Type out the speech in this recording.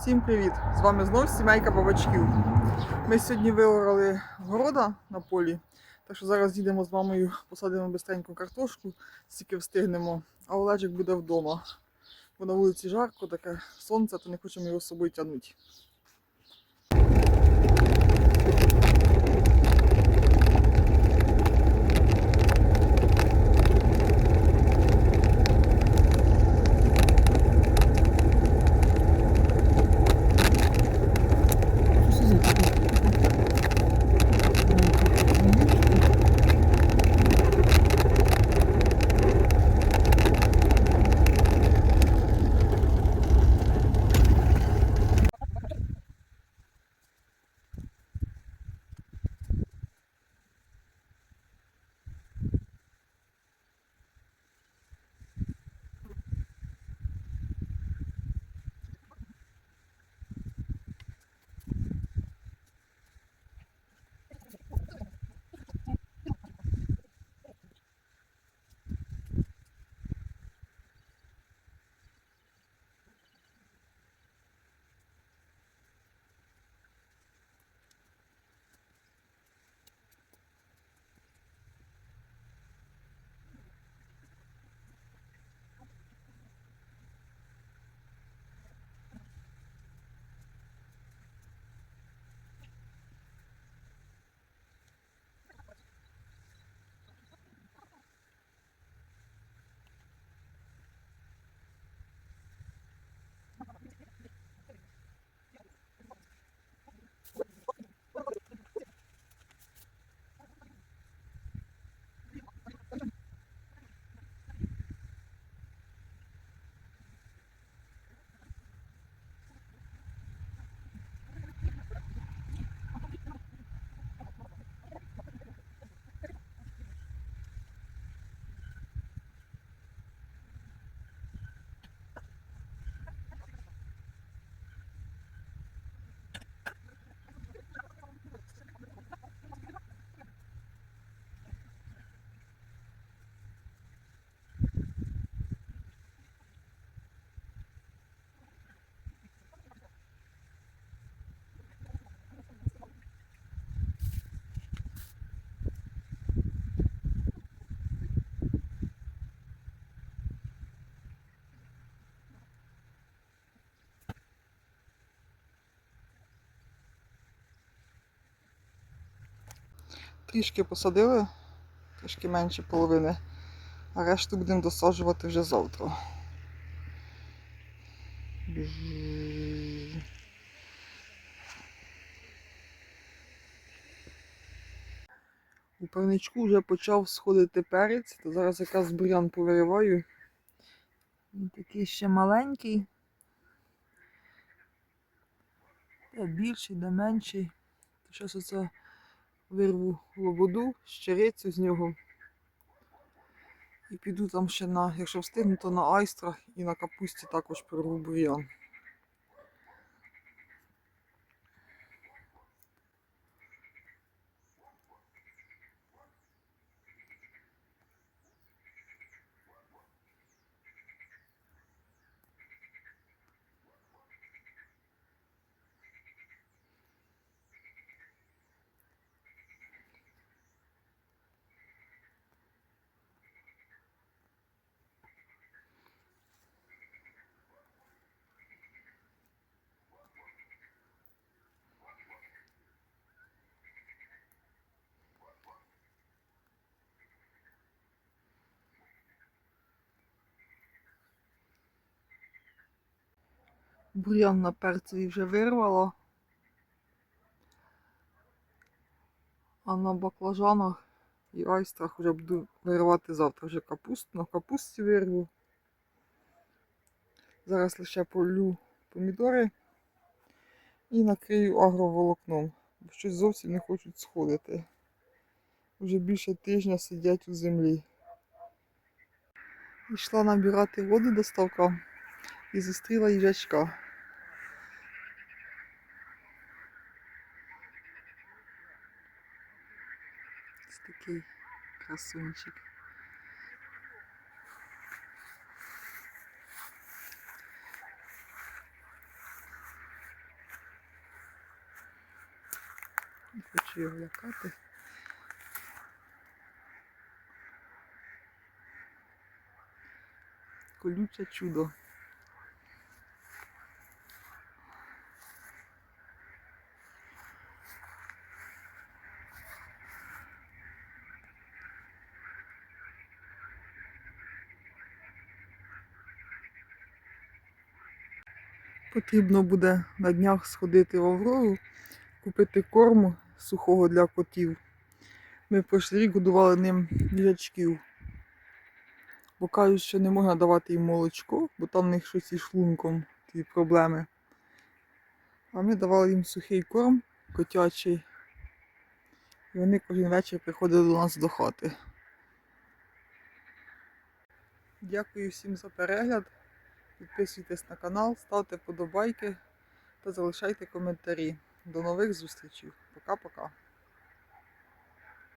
Всім привіт! З вами знов сімейка бабачків. Ми сьогодні виорали города на полі, так що зараз їдемо з мамою, посадимо бистреньку картошку, стільки встигнемо, а Олежик буде вдома. Бо на вулиці жарко, таке сонце, то не хочемо його з собою тягнути. Трішки посадили, трішки менше половини, а решту будемо досаджувати вже завтра. У парничку вже почав сходити перець, то зараз якраз бурян повириваю. Він такий ще маленький. Де більший, де менший. То зараз оце вирву лободу, щирицю з нього. І піду там ще на, якщо встигну, то на айстрах і на капусті також прорву бур'ян. Бур'ян на перцеві вже вирвала. А на баклажанах і айстрах вже буду виривати завтра вже капусту. На капусті вирву. Зараз лише полю помідори і накрию агроволокном, бо щось зовсім не хочуть сходити. Вже більше тижня сидять у землі. Йшла набирати воду до ставка і зустріла їжачка. Такий красунчик. Не хочу його лякати. Колюче чудо. Потрібно буде на днях сходити в Аврору, купити корму сухого для котів. Ми прошлий рік годували ним їжачків. Бо кажуть, що не можна давати їм молочко, бо там в них щось із шлунком ті проблеми. А ми давали їм сухий корм котячий. І вони кожен вечір приходили до нас до хати. Дякую всім за перегляд. Підписуйтесь на канал, ставте вподобайки та залишайте коментарі. До нових зустрічей. Пока-пока.